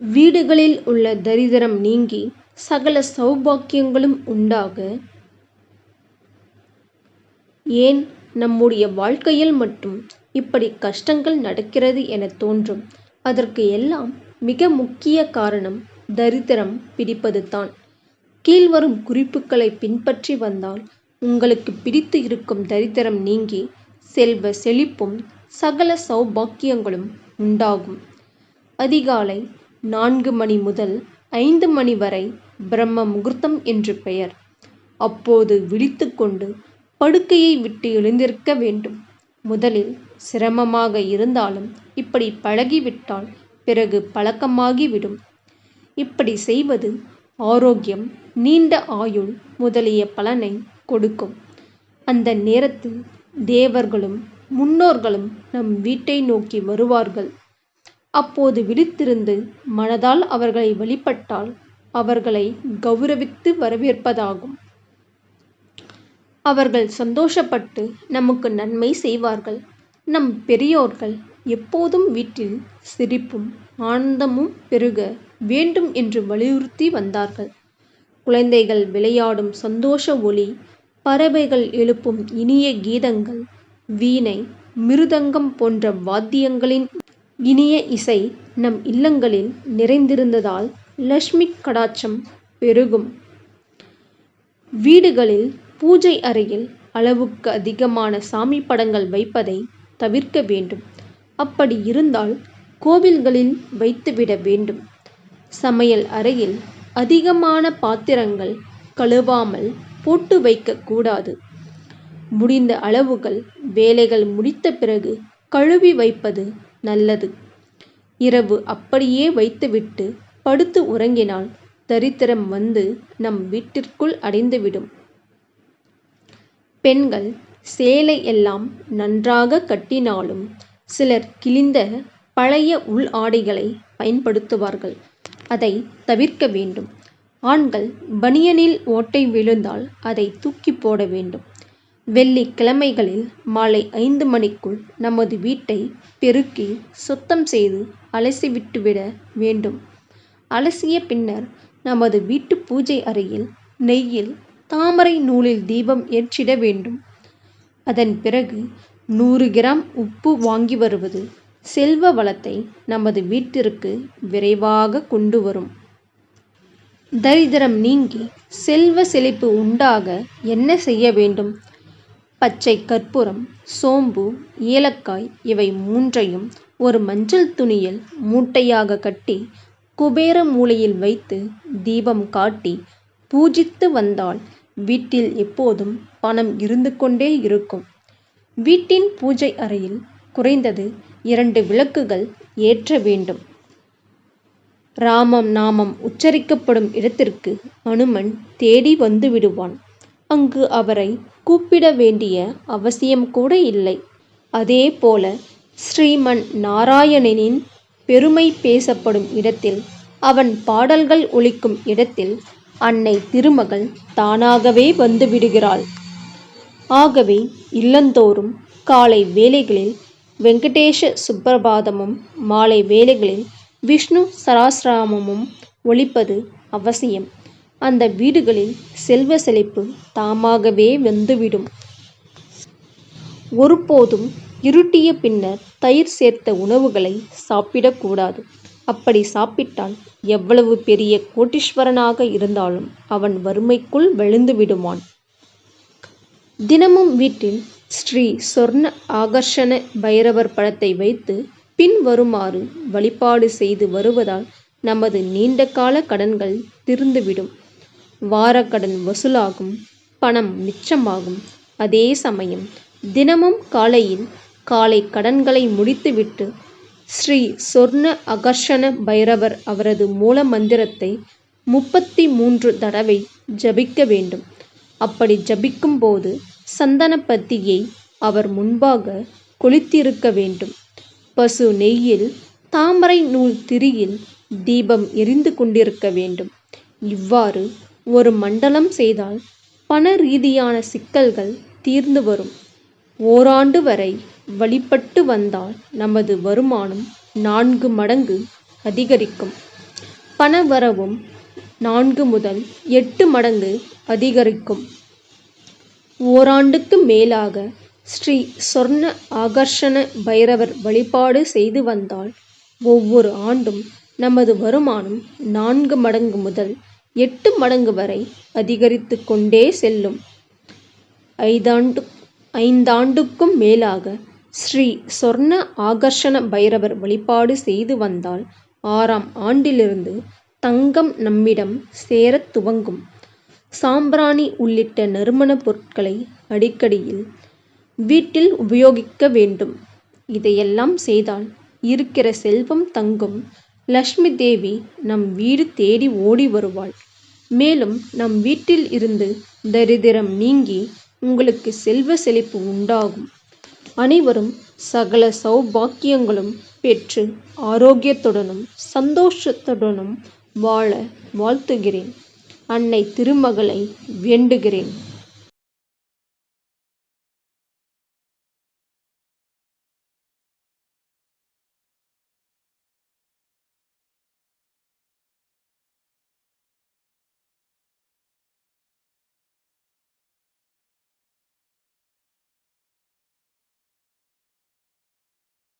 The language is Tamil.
வீடுகளில் உள்ள தரித்திரம் நீங்கி சகல சௌபாக்கியங்களும் உண்டாக. ஏன்? நம்முடைய வாழ்க்கையில் மட்டும் இப்படி கஷ்டங்கள் நடக்கிறது என தோன்றும். அதற்கு எல்லாம் மிக முக்கிய காரணம் தரித்திரம் பிடிப்பது தான். கீழ்வரும் குறிப்புகளை பின்பற்றி வந்தால் உங்களுக்கு பிடித்து இருக்கும் தரித்திரம் நீங்கி செல்வ செழிப்பும் சகல சௌபாக்கியங்களும் உண்டாகும். அதிகாலை நான்கு மணி முதல் ஐந்து மணி வரை பிரம்ம முகூர்த்தம் என்று பெயர். அப்போது விழித்துக்கொண்டு படுக்கையை விட்டு எழுந்திருக்க வேண்டும். முதலில் சிரமமாக இருந்தாலும் இப்படி பழகிவிட்டால் பிறகு பழக்கமாகிவிடும். இப்படி செய்வது ஆரோக்கியம் நீண்ட ஆயுள் முதலிய பலனை கொடுக்கும். அந்த நேரத்தில் தேவர்களும் முன்னோர்களும் நம் வீட்டை நோக்கி வருவார்கள். அப்போது விழித்திருந்து மனதால் அவர்களை வழிபட்டால் அவர்களை கௌரவித்து வரவேற்பதாகும். அவர்கள் சந்தோஷப்பட்டு நமக்கு நன்மை செய்வார்கள். நம் பெரியோர்கள் எப்போதும் வீட்டில் சிரிப்பும் ஆனந்தமும் பெருக வேண்டும் என்று வலியுறுத்தி வந்தார்கள். குழந்தைகள் விளையாடும் சந்தோஷ ஒளி பறவைகள் எழுப்பும் இனிய கீதங்கள் வீணை மிருதங்கம் போன்ற வாத்தியங்களின் இனிய இசை நம் இல்லங்களில் நிறைந்திருந்ததால் லட்சுமி கடாட்சம் பெருகும். வீடுகளில் பூஜை அறையில் அளவுக்கு அதிகமான சாமி படங்கள் வைப்பதை தவிர்க்க வேண்டும். அப்படி இருந்தால் கோவில்களில் வைத்துவிட வேண்டும். சமையல் அறையில் அதிகமான பாத்திரங்கள் கழுவாமல் போட்டு வைக்கக் கூடாது. முடிந்த அளவுகள் வேலைகள் முடித்த பிறகு கழுவி வைப்பது நல்லது. இரவு அப்படியே வைத்துவிட்டு படுத்து உறங்கினால் தரித்திரம் வந்து நம் வீட்டிற்குள் அடைந்துவிடும். பெண்கள் சேலை எல்லாம் நன்றாக கட்டினாலும் சிலர் கிழிந்த பழைய உள் ஆடைகளை பயன்படுத்துவார்கள். அதை தவிர்க்க வேண்டும். ஆண்கள் பனியனில் ஓட்டை விழுந்தால் அதை தூக்கி போட வேண்டும். வெள்ளிக்கிழமைகளில் மாலை ஐந்து மணிக்குள் நமது வீட்டை பெருக்கி சுத்தம் செய்து அலசிவிட்டுவிட வேண்டும். அலசிய பின்னர் நமது வீட்டு பூஜை அறையில் நெய்யில் தாமரை நூலில் தீபம் ஏற்றிட வேண்டும். அதன் பிறகு நூறு கிராம் உப்பு வாங்கி வருவது செல்வ வளத்தை நமது வீட்டிற்கு விரைவாக கொண்டு வரும். தரித்திரம் நீங்கி செல்வ செழிப்பு உண்டாக என்ன செய்ய வேண்டும்? பச்சை கற்பூரம் சோம்பு ஏலக்காய் இவை மூன்றையும் ஒரு மஞ்சள் துணியில் மூட்டையாக கட்டி குபேர மூலையில் வைத்து தீபம் காட்டி பூஜித்து வந்தால் வீட்டில் எப்போதும் பணம் இருந்து கொண்டே இருக்கும். வீட்டின் பூஜை அறையில் குறைந்தது இரண்டு விளக்குகள் ஏற்ற வேண்டும். ராமம் நாமம் உச்சரிக்கப்படும் இடத்திற்கு அனுமன் தேடி வந்து விடுவான். அங்கு அவரை கூப்பிட வேண்டிய அவசியம் கூட இல்லை. அதே போல ஸ்ரீமன் நாராயணனின் பெருமை பேசப்படும் இடத்தில் அவன் பாடல்கள் ஒலிக்கும் இடத்தில் அன்னை திருமகள் தானாகவே வந்துவிடுகிறாள் ஆகவே இல்லந்தோறும் காலை வேளைகளில் வெங்கடேஷ சுப்பிரபாதமும் மாலை வேளைகளில் விஷ்ணு சராசிரமமும் ஒலிப்பது அவசியம். அந்த வீடுகளில் செல்வ செழிப்பு தாமாகவே வந்துவிடும். ஒருபோதும் இருட்டிய பின்னர் தயிர் சேர்த்த உணவுகளை சாப்பிடக்கூடாது அப்படி சாப்பிட்டால் எவ்வளவு பெரிய கோட்டீஸ்வரனாக இருந்தாலும் அவன் வறுமைக்குள் விழுந்து விடுவான். தினமும் வீட்டில் ஸ்ரீ சொர்ண ஆகர்ஷண பைரவர் படத்தை வைத்து பின்வருமாறு வழிபாடு செய்து வருவதால் நமது நீண்டகால கடன்கள் தீர்ந்துவிடும். வாரக்கடன் வசூலாகும் பணம் மிச்சமாகும். அதே சமயம் தினமும் காலையில் காலை கடன்களை முடித்துவிட்டு ஸ்ரீ சொர்ண அகர்ஷண பைரவர் அவரது மூல மந்திரத்தை முப்பத்தி மூன்று தடவை ஜபிக்க வேண்டும். அப்படி ஜபிக்கும் போது சந்தனப்பத்தியை அவர் முன்பாக கொளித்திருக்க வேண்டும். பசு நெய்யில் தாமரை நூல் திரியில் தீபம் எரிந்து கொண்டிருக்க வேண்டும். இவ்வாறு ஒரு மண்டலம் செய்தால் பண ரீதியான சிக்கல்கள் தீர்ந்து வரும் ஓராண்டு வரை வழிபட்டு வந்தால் நமது வருமானம் நான்கு மடங்கு அதிகரிக்கும் பணவரவும் நான்கு முதல் எட்டு மடங்கு அதிகரிக்கும். ஓராண்டுக்கு மேலாக ஸ்ரீ சொர்ண ஆகர்ஷண பைரவர் வழிபாடு செய்து வந்தால் ஒவ்வொரு ஆண்டும் நமது வருமானம் நான்கு மடங்கு முதல் எட்டு மடங்கு வரை அதிகரித்து கொண்டே செல்லும். ஐந்தாண்டுக்கும் மேலாக ஸ்ரீ சொர்ண ஆகர்ஷண பைரவர் வழிபாடு செய்து வந்தால் ஆறாம் ஆண்டிலிருந்து தங்கம் நம்மிடம் சேரத் துவங்கும். சாம்பிராணி உள்ளிட்ட நறுமணப் பொருட்களை அடிக்கடியில் வீட்டில் உபயோகிக்க வேண்டும். இதையெல்லாம் செய்தால் இருக்கிற செல்வம் தங்கும். லட்சுமி தேவி நம் வீடு தேடி ஓடி வருவாள். மேலும் நம் வீட்டில் இருந்து தரித்திரம் நீங்கி உங்களுக்கு செல்வ செழிப்பு உண்டாகும். அனைவரும் சகல சௌபாக்கியங்களும் பெற்று ஆரோக்கியத்துடனும் சந்தோஷத்துடனும் வாழ வாழ்த்துகிறேன். அன்னை திருமகளை வேண்டுகிறேன்.